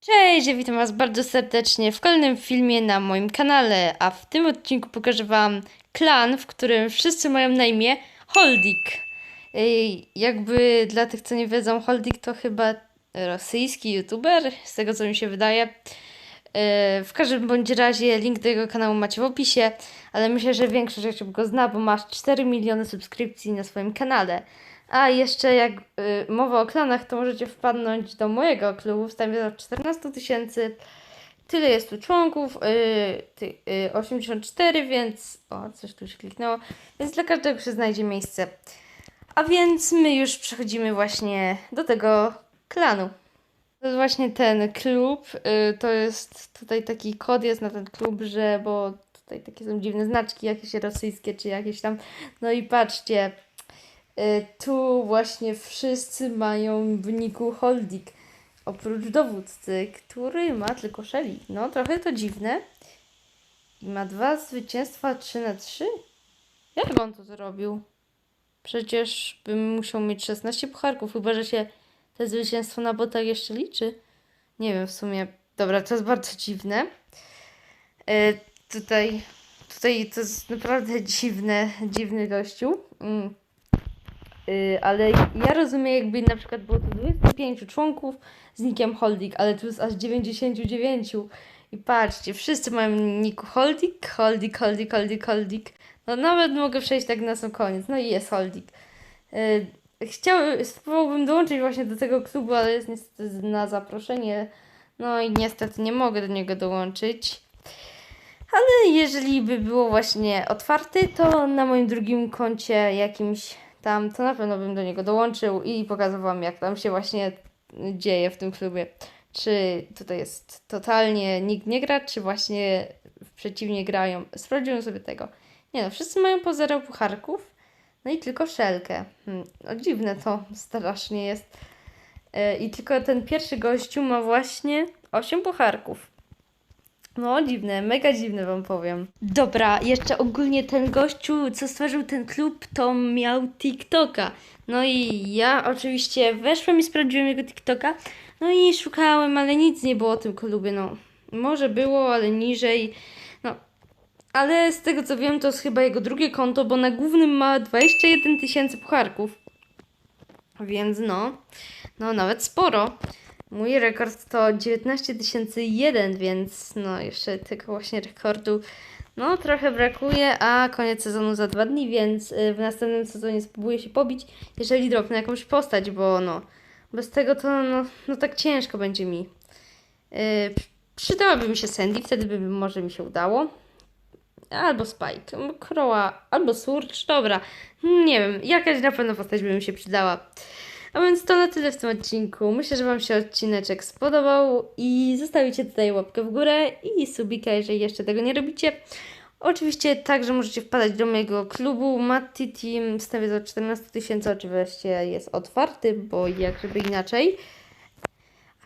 Cześć, witam Was bardzo serdecznie w kolejnym filmie na moim kanale, a w tym odcinku pokażę Wam klan, w którym wszyscy mają na imię Holdik. Ej, Jakby dla tych, co nie wiedzą, Holdik to chyba rosyjski youtuber, z tego co mi się wydaje. E, W każdym bądź razie link do jego kanału macie w opisie, ale myślę, że większość osób go zna, bo masz 4 miliony subskrypcji na swoim kanale. A jeszcze jak y, mowa o klanach, to możecie wpadnąć do mojego klubu w stanie do 14 tysięcy. Tyle jest tu członków, y, ty, y, 84, więc o, coś tu się kliknęło, więc dla każdego się znajdzie miejsce. A więc my już przechodzimy właśnie do tego klanu. To jest właśnie ten klub, y, to jest tutaj taki kod jest na ten klub, że bo tutaj takie są dziwne znaczki jakieś rosyjskie czy jakieś tam. No i patrzcie, tu właśnie wszyscy mają w niku Holdik. Oprócz dowódcy, który ma tylko Shelly. No trochę to dziwne. I ma dwa zwycięstwa 3 na 3? Jak on to zrobił? Przecież bym musiał mieć 16 pucharków, chyba że się te zwycięstwo na botach jeszcze liczy. Nie wiem w sumie. Dobra, to jest bardzo dziwne. E, tutaj, tutaj to jest naprawdę dziwne, dziwny gościu. Mm. Y, ale ja rozumiem, jakby na przykład było to 25 członków z nikiem Holdik, ale tu jest aż 99. I patrzcie, wszyscy mają niku Holdik, Holdik, Holdik, Holdik, Holdik. No nawet mogę przejść tak na sam koniec. No i jest Holdik. Y, Chciałbym, spróbowałbym dołączyć właśnie do tego klubu, ale jest niestety na zaproszenie. No i niestety nie mogę do niego dołączyć. Ale jeżeli by było właśnie otwarty, to na moim drugim koncie jakimś tam, to na pewno bym do niego dołączył i pokazał wam, jak tam się właśnie dzieje w tym klubie. Czy tutaj jest totalnie nikt nie gra, czy właśnie przeciwnie grają. Sprawdziłem sobie tego. Nie no, wszyscy mają po zero pucharków, no i tylko szelkę. Hmm, no dziwne to strasznie jest. E, I tylko ten pierwszy gościu ma właśnie 8 pucharków. No, dziwne, mega dziwne wam powiem. Dobra, jeszcze ogólnie ten gościu, co stworzył ten klub, to miał TikToka. No i ja oczywiście weszłam i sprawdziłem jego TikToka. No i szukałem, ale nic nie było o tym klubie, no. Może było, ale niżej. No, ale z tego co wiem, to jest chyba jego drugie konto, bo na głównym ma 21 tysięcy pucharków. Więc no, no nawet sporo. Mój rekord to 19 001, więc no jeszcze tego właśnie rekordu no trochę brakuje, a koniec sezonu za dwa dni, więc y, w następnym sezonie spróbuję się pobić, jeżeli dropnę jakąś postać, bo no bez tego to no, no tak ciężko będzie mi. Yy, przydałaby mi się Sandy, wtedy by może mi się udało. Albo Spike, Croa, albo Surge, dobra. Nie wiem, jakaś na pewno postać by mi się przydała. A więc to na tyle w tym odcinku. Myślę, że Wam się odcineczek spodobał i zostawicie tutaj łapkę w górę i subika, jeżeli jeszcze tego nie robicie. Oczywiście także możecie wpadać do mojego klubu Matty Team. Stawię za 14 tysięcy, oczywiście jest otwarty, bo jak żeby inaczej.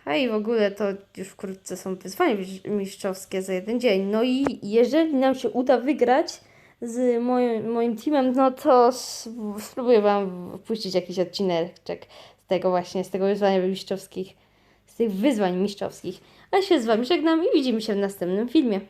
A i w ogóle to już wkrótce są wyzwania mistrzowskie za jeden dzień. No i jeżeli nam się uda wygrać z moim, moim teamem, no to spróbuję Wam wpuścić jakiś odcineczek z tego właśnie, z tego wyzwania mistrzowskich, z tych wyzwań mistrzowskich. A się z Wami żegnam i widzimy się w następnym filmie.